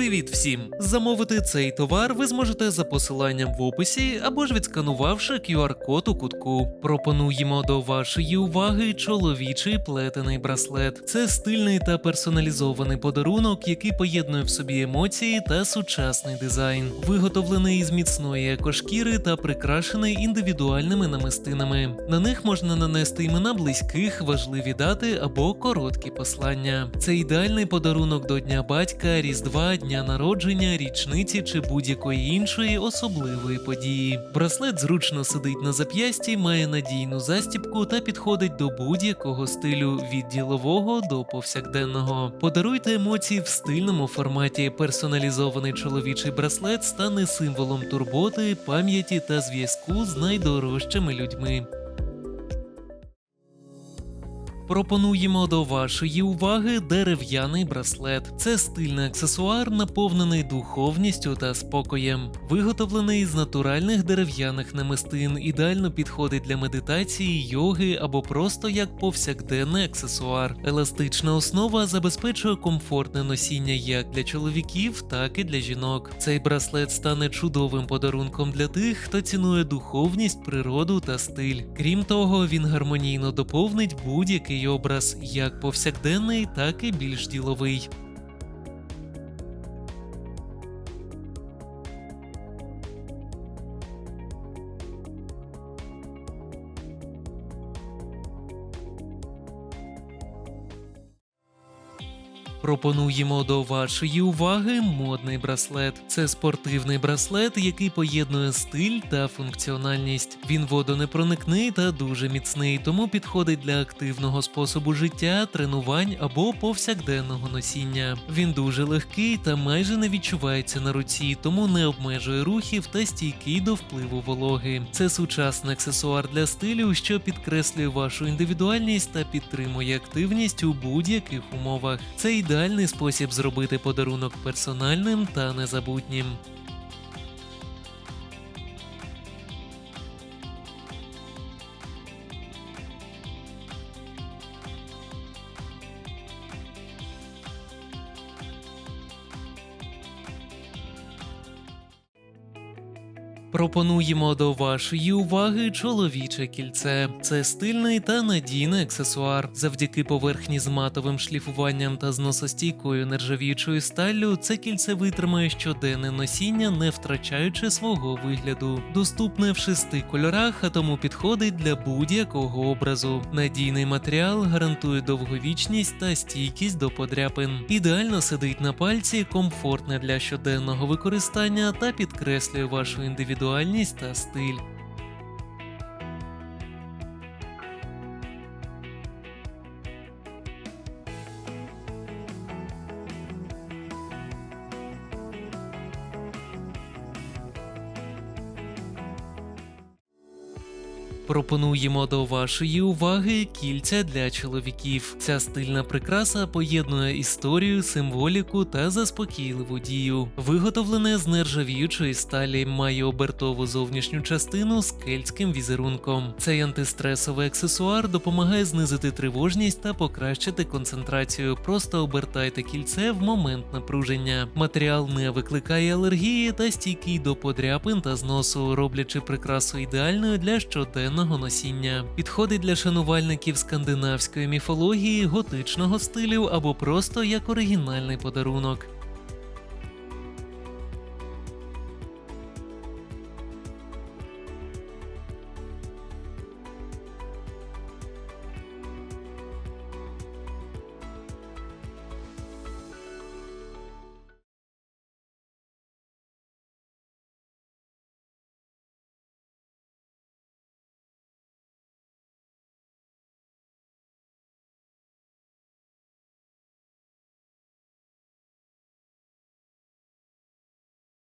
Привіт всім! Замовити цей товар ви зможете за посиланням в описі або ж відсканувавши QR-код у кутку. Пропонуємо до вашої уваги чоловічий плетений браслет. Це стильний та персоналізований подарунок, який поєднує в собі емоції та сучасний дизайн. Виготовлений із міцної екошкіри та прикрашений індивідуальними намистинами. На них можна нанести імена близьких, важливі дати або короткі послання. Це ідеальний подарунок до Дня батька, Різдва, дня народження, річниці чи будь-якої іншої особливої події. Браслет зручно сидить на зап'ясті, має надійну застібку та підходить до будь-якого стилю від ділового до повсякденного. Подаруйте емоції в стильному форматі. Персоналізований чоловічий браслет стане символом турботи, пам'яті та зв'язку з найдорожчими людьми. Пропонуємо до вашої уваги дерев'яний браслет. Це стильний аксесуар, наповнений духовністю та спокоєм. Виготовлений з натуральних дерев'яних намистин, ідеально підходить для медитації, йоги або просто як повсякденний аксесуар. Еластична основа забезпечує комфортне носіння як для чоловіків, так і для жінок. Цей браслет стане чудовим подарунком для тих, хто цінує духовність, природу та стиль. Крім того, він гармонійно доповнить будь-який образ, як повсякденний, так і більш діловий. Пропонуємо до вашої уваги модний браслет. Це спортивний браслет, який поєднує стиль та функціональність. Він водонепроникний та дуже міцний, тому підходить для активного способу життя, тренувань або повсякденного носіння. Він дуже легкий та майже не відчувається на руці, тому не обмежує рухів та стійкий до впливу вологи. Це сучасний аксесуар для стилю, що підкреслює вашу індивідуальність та підтримує активність у будь-яких умовах. Це ідеальний спосіб зробити подарунок персональним та незабутнім. Пропонуємо до вашої уваги чоловіче кільце. Це стильний та надійний аксесуар. Завдяки поверхні з матовим шліфуванням та зносостійкою нержавіючою сталлю, це кільце витримає щоденне носіння, не втрачаючи свого вигляду. Доступне в шести кольорах, а тому підходить для будь-якого образу. Надійний матеріал гарантує довговічність та стійкість до подряпин. Ідеально сидить на пальці, комфортне для щоденного використання та підкреслює вашу індивідуальність та стиль. Пропонуємо до вашої уваги кільця для чоловіків. Ця стильна прикраса поєднує історію, символіку та заспокійливу дію. Виготовлене з нержавіючої сталі, має обертову зовнішню частину з кельтським візерунком. Цей антистресовий аксесуар допомагає знизити тривожність та покращити концентрацію. Просто обертайте кільце в момент напруження. Матеріал не викликає алергії та стійкий до подряпин та зносу, роблячи прикрасу ідеальною для щоденного носіння. Підходить для шанувальників скандинавської міфології, готичного стилю або просто як оригінальний подарунок.